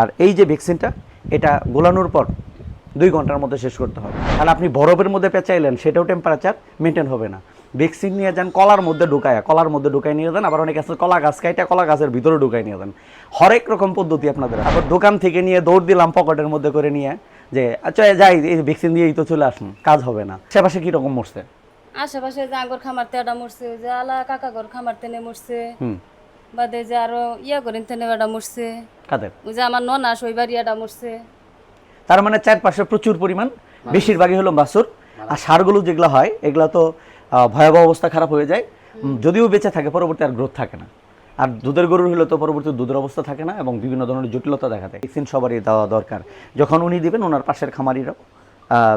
আর এই যে ভ্যাকসিনটা এটা গোলানোর পর দুই ঘণ্টার মধ্যে শেষ করতে হবে। তাহলে আপনি বরফের মধ্যে পেঁচাইলেন সেটাও টেম্পারেচার মেনটেন হবে না। ভ্যাকসিন নিয়ে যান কলার মধ্যে ঢুকায় কলার মধ্যে ঢুকায় নিয়ে যান আবার অনেক আছে কলা গাছ কাইটা কলা গাছের ভিতরে ঢুকায় নিয়ে যান। হরেক রকম পদ্ধতি আপনাদের আবার দোকান থেকে নিয়ে দৌড় দিলাম পকেটের মধ্যে করে নিয়ে যে আচ্ছা যাই এই ভ্যাকসিন দিয়েই তো চলে আসুন কাজ হবে না। আশেপাশে কীরকম মরছে? আশেপাশে আগর খামারতে এটা মরছে যে আলা কাকা ঘর খামারতে নে মরছে। বাদে যে আরও ইয়া করেন তেনে এটা মরছে। কাদের? ওই যে আমার ননা শৈবাড়ি এটা মরছে। তার মানে চারপাশে প্রচুর পরিমাণ বেশিরভাগই হলো বাছুর আর সারগুলো যেগুলো হয় এগুলো তো ভয়াবহ অবস্থা খারাপ হয়ে যায়। যদিও বেঁচে থাকে পরবর্তী আর গ্রোথ থাকে না। আর দুধের গরুর হলে তো পরবর্তী দুধের অবস্থা থাকে না এবং বিভিন্ন ধরনের জটিলতা দেখা দেয়। ভ্যাকসিন সবারই দেওয়া দরকার। যখন উনি দিবেন ওনার পাশের খামারিরাও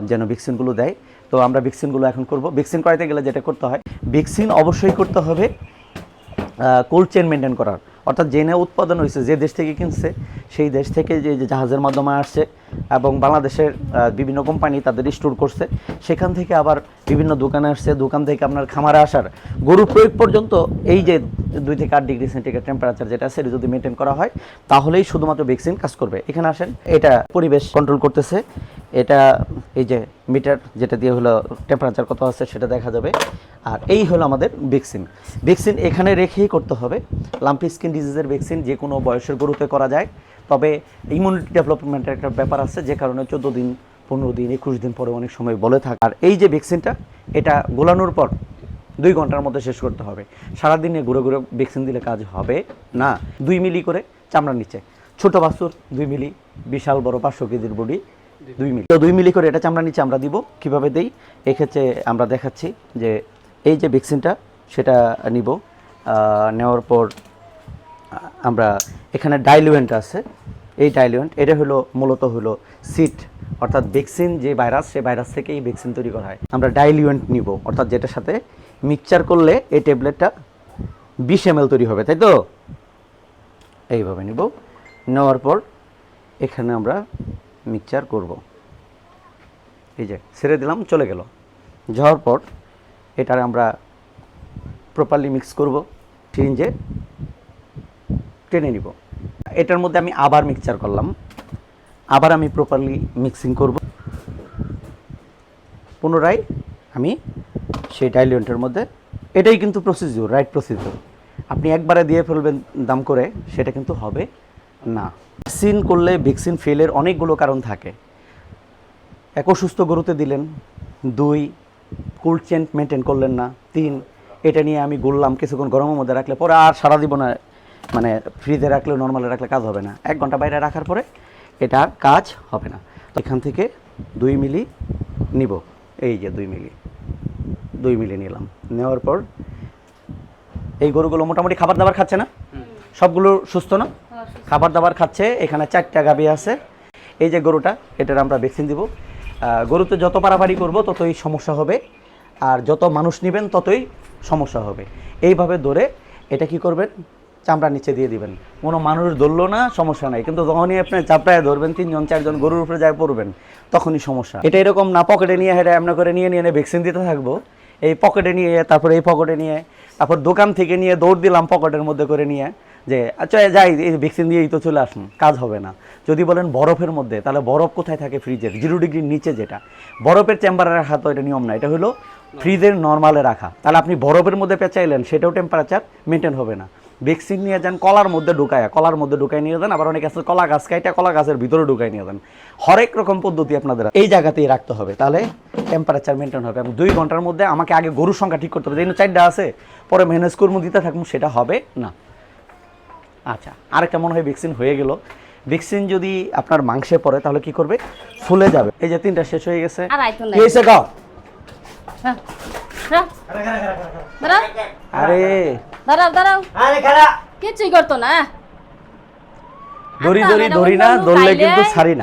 যেন ভ্যাকসিনগুলো দেয়। তো আমরা ভ্যাকসিনগুলো এখন করব। ভ্যাকসিন করাইতে গেলে যেটা করতে হয় ভ্যাকসিন অবশ্যই করতে হবে কোল্ড চেন মেনটেন করার। অর্থাৎ জেনে উৎপাদন হয়েছে, যে দেশ থেকে কিনছে, সেই দেশ থেকে যে জাহাজের মাধ্যমে আসছে এবং বাংলাদেশের বিভিন্ন কোম্পানি তাদের স্টোর করছে, সেখান থেকে আবার বিভিন্ন দোকানে আসছে। দোকান থেকে আপনার খামারে আসার। গরু প্রয়োগ পর্যন্ত এই যে দুই থেকে আট ডিগ্রি সেন্টিগ্রেড টেম্পারেচার যেটা আছে, এটা যদি মেনটেন করা হয়, তাহলেই শুধুমাত্র ভ্যাকসিন কাজ করবে। এখানে আসেন, এটা পরিবেশ কন্ট্রোল করতেছে। এটা এই যে মিটার যেটা দিয়ে হলো টেম্পারেচার কত আছে, সেটা দেখা যাবে। আর এই হলো আমাদের ভ্যাকসিন। ভ্যাকসিন এখানে রেখেই করতে হবে। লাম্পি স্কিন ডিজিজের ভ্যাকসিন যে কোনো বয়সের গরুতে করা যায়। তবে ইমিউনিটি ডেভেলপমেন্টের একটা ব্যাপার আছে, যে কারণে চোদ্দ দিন, পনেরো দিন, একুশ দিন পরে অনেক সময় বলে থাকে। আর এই যে ভ্যাকসিনটা, এটা গোলানোর পর দুই ঘণ্টার মধ্যে শেষ করতে হবে। সারাদিনে ঘুরে ঘুরে ভ্যাকসিন দিলে কাজ হবে না। দুই মিলি করে চামড়ার নিচে। ছোট বাছুর, দুই মিলি, বিশাল বড় পাঁচশো কেজির বডি, দুই মিলি। তো দুই মিলি করে এটা চামড়া নিচে আমরা দিব। কীভাবে দেই? এক্ষেত্রে আমরা দেখাচ্ছি যে এই যে ভ্যাকসিনটা, সেটা নিব। নেওয়ার পর, আমরা, এখানে ডাইলুয়েন্ট আছে। এই ডাইলুয়েন্ট এটা হলো মূলত হলো সিট অর্থাৎ ভ্যাকসিন যে ভাইরাস সেই ভাইরাস থেকে এই ভ্যাকসিন তৈরি করা হয়। আমরা ডাইলুয়েন্ট নিব, অর্থাৎ যেটার সাথে মিক্সচার করলে এই ট্যাবলেটটা বিশ এম তৈরি হবে, তাই তো? এইভাবে নিব। নেওয়ার পর, এখানে আমরা মিক্সচার করব। এই যে, ছেড়ে দিলাম, চলে গেল। যাওয়ার পর এটার আমরা প্রপারলি মিক্স করব সিরিঞ্জে টেনে নিব। এটার মধ্যে আমি আবার মিক্সচার করলাম। আবার আমি প্রপারলি মিক্সিং করব। পুনরায় আমি সেই ডাইলিয়েন্টের মধ্যে, এটাই কিন্তু প্রসিডিউর রাইট প্রসিডিউর আপনি একবারে দিয়ে ফেলবেন দাম করে, সেটা কিন্তু হবে না। ভ্যাকসিন করলে ভ্যাকসিন ফেলের অনেকগুলো কারণ থাকে। এক অসুস্থ গরুতে দিলেন, দুই কোল্ড চেন মেনটেন করলেন না। তিন এটা নিয়ে আমি গুললাম কিছুক্ষণ গরমের মধ্যে রাখলে পরে আর সারা দিব না মানে ফ্রিজে রাখলে নর্মালে রাখলে কাজ হবে না। এক ঘণ্টা বাইরে রাখার পরে এটা কাজ হবে না। তো এখান থেকে দুই মিলি নিব। এই যে দুই মিলি। দুই মিলি নিলাম। নেওয়ার পর এই গরুগুলো মোটামুটি খাবার দাবার খাচ্ছে না? সবগুলো সুস্থ না? খাবার দাবার খাচ্ছে। এখানে চারটা গাবি আছে। এই যে গরুটা এটার আমরা ভ্যাকসিন দিব। গরুতে যত পারাপারি করব ততই সমস্যা হবে। আর যত মানুষ নেবেন ততই সমস্যা হবে। এইভাবে ধরে এটা কি করবেন? চামড়া নিচে দিয়ে দিবেন। কোনো মানুষ ধরলো না, সমস্যা নাই। কিন্তু যখনই আপনি চাপড়ায় ধরবেন, তিনজন, চারজন গরুর উপরে যায় পড়বেন, তখনই সমস্যা। এটা এরকম না, পকেটে নিয়ে হেঁটে এমন করে নিয়ে নিয়ে ভ্যাকসিন দিতে থাকব। এই পকেটে নিয়ে, তারপরে এই পকেটে নিয়ে, তারপর দোকান থেকে নিয়ে দৌড় দিলাম পকেটের মধ্যে করে নিয়ে, যে আচ্ছা যাই, এই ভ্যাকসিন দিয়েই তো চলে আসুন, কাজ হবে না। যদি বলেন বরফের মধ্যে, তাহলে বরফ কোথায় থাকে? ফ্রিজের, জিরো ডিগ্রির নিচে যেটা। বরফের চেম্বারের তো এটা নিয়ম না, এটা হলো ফ্রিজের নর্মালে রাখা। তাহলে আপনি বরফের মধ্যে পেঁচাইলেন সেটাও টেম্পারেচার মেনটেন হবে না। ভ্যাকসিন নিয়ে যান কলার মধ্যে ঢুকায় কলার মধ্যে ঢুকায় নিয়ে যান আবার অনেক আছে কলা গাছ কাইটা কলা গাছের ভিতরে ঢুকায় নিয়ে যান। হরেক রকম পদ্ধতি আপনাদের এই জায়গাতেই রাখতে হবে। তাহলে টেম্পারেচার মেনটেন হবে এবং দুই ঘণ্টার মধ্যে আমাকে আগে গরুর সংখ্যা ঠিক করতে হবে। যেন চারটা আছে পরে ম্যানেজ করব দিতে থাকব সেটা হবে না। আচ্ছা আরেকটা মনে হয় ভ্যাকসিন হয়ে গেল। ভ্যাকসিন যদি আপনার মাংসে পড়ে তাহলে কি করবে? ফুলে যাবে। এই যে তিনটা শেষ হয়ে গেছে। আর কি হয়েছে গাও হ্যাঁ। হ্যাঁ। দাঁড়াও। আরে। কিছুই করতো না দড়ি আচ্ছা, দড়ি ধরি না ধরলে কিন্তু ছাড়ি না।